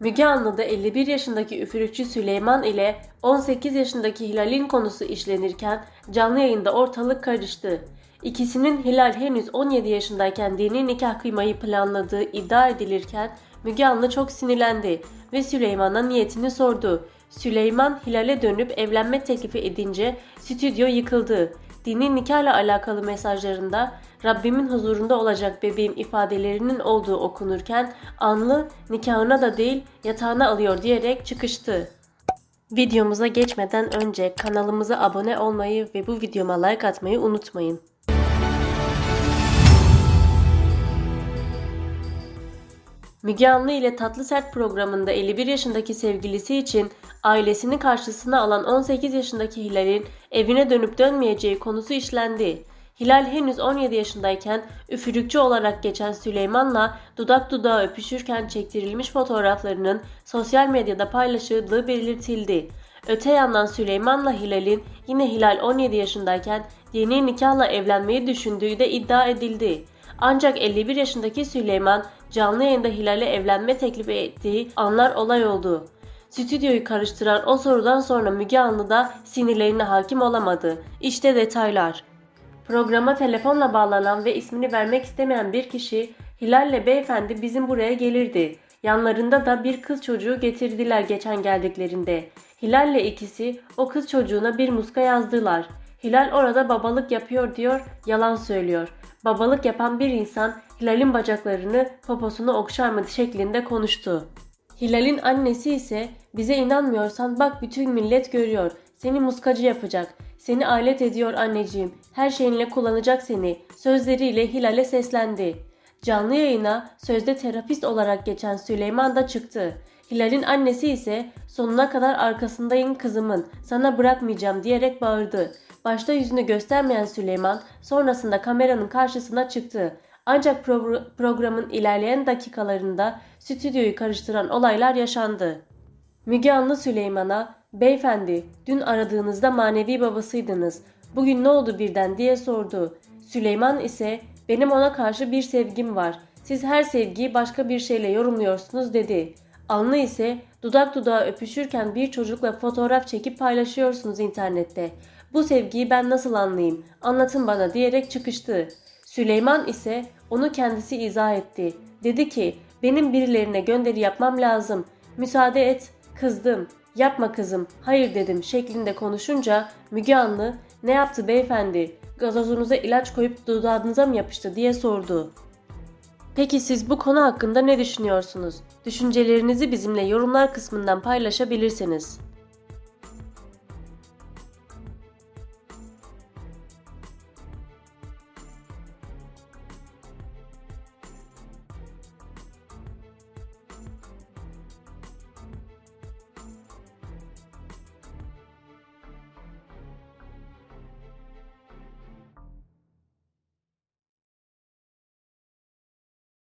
Müge Anlı'da 51 yaşındaki üfürükçü Süleyman ile 18 yaşındaki Hilal'in konusu işlenirken canlı yayında ortalık karıştı. İkisinin Hilal henüz 17 yaşındayken dini nikah kıymayı planladığı iddia edilirken Müge Anlı çok sinirlendi ve Süleyman'a niyetini sordu. Süleyman Hilal'e dönüp evlenme teklifi edince stüdyo yıkıldı. Dini nikahla alakalı mesajlarında Rabbimin huzurunda olacak bebeğim ifadelerinin olduğu okunurken Anlı nikahına da değil yatağına alıyor diyerek çıkıştı. Videomuza geçmeden önce kanalımıza abone olmayı ve bu videoma like atmayı unutmayın. Müge Anlı ile Tatlı Sert programında 51 yaşındaki sevgilisi için ailesini karşısına alan 18 yaşındaki Hilal'in evine dönüp dönmeyeceği konusu işlendi. Hilal henüz 17 yaşındayken üfürükçü olarak geçen Süleyman'la dudak dudağa öpüşürken çektirilmiş fotoğraflarının sosyal medyada paylaşıldığı belirtildi. Öte yandan Süleyman'la Hilal'in yine Hilal 17 yaşındayken yeni nikahla evlenmeyi düşündüğü de iddia edildi. Ancak 51 yaşındaki Süleyman canlı yayında Hilal'e evlenme teklifi ettiği anlar olay oldu. Stüdyoyu karıştıran o sorudan sonra Müge Anlı da sinirlerine hakim olamadı. İşte detaylar. Programa telefonla bağlanan ve ismini vermek istemeyen bir kişi Hilal'le beyefendi bizim buraya gelirdi. Yanlarında da bir kız çocuğu getirdiler geçen geldiklerinde. Hilal'le ikisi o kız çocuğuna bir muska yazdılar. Hilal orada babalık yapıyor diyor, yalan söylüyor. Babalık yapan bir insan Hilal'in bacaklarını, poposunu okşar mı şeklinde konuştu. Hilal'in annesi ise bize inanmıyorsan bak bütün millet görüyor. Seni muskacı yapacak. Seni alet ediyor anneciğim. Her şeyinle kullanacak seni. Sözleriyle Hilal'e seslendi. Canlı yayına sözde terapist olarak geçen Süleyman da çıktı. Hilal'in annesi ise sonuna kadar arkasındayım kızımın, sana bırakmayacağım diyerek bağırdı. Başta yüzünü göstermeyen Süleyman sonrasında kameranın karşısına çıktı. Ancak pro- programın ilerleyen dakikalarında stüdyoyu karıştıran olaylar yaşandı. Müge Anlı Süleyman'a "Beyefendi, dün aradığınızda manevi babasıydınız. Bugün ne oldu birden?" diye sordu. Süleyman ise "Benim ona karşı bir sevgim var. Siz her sevgiyi başka bir şeyle yorumluyorsunuz." dedi. Anlı ise dudak dudağa öpüşürken bir çocukla fotoğraf çekip paylaşıyorsunuz internette. Bu sevgiyi ben nasıl anlayayım? Anlatın bana diyerek çıkıştı. Süleyman ise onu kendisi izah etti. Dedi ki benim birilerine gönderi yapmam lazım. Müsaade et. Kızdım. Yapma kızım. Hayır dedim şeklinde konuşunca Müge Anlı ne yaptı beyefendi? Gazozunuza ilaç koyup dudağınıza mı yapıştı diye sordu. Peki siz bu konu hakkında ne düşünüyorsunuz? Düşüncelerinizi bizimle yorumlar kısmından paylaşabilirsiniz.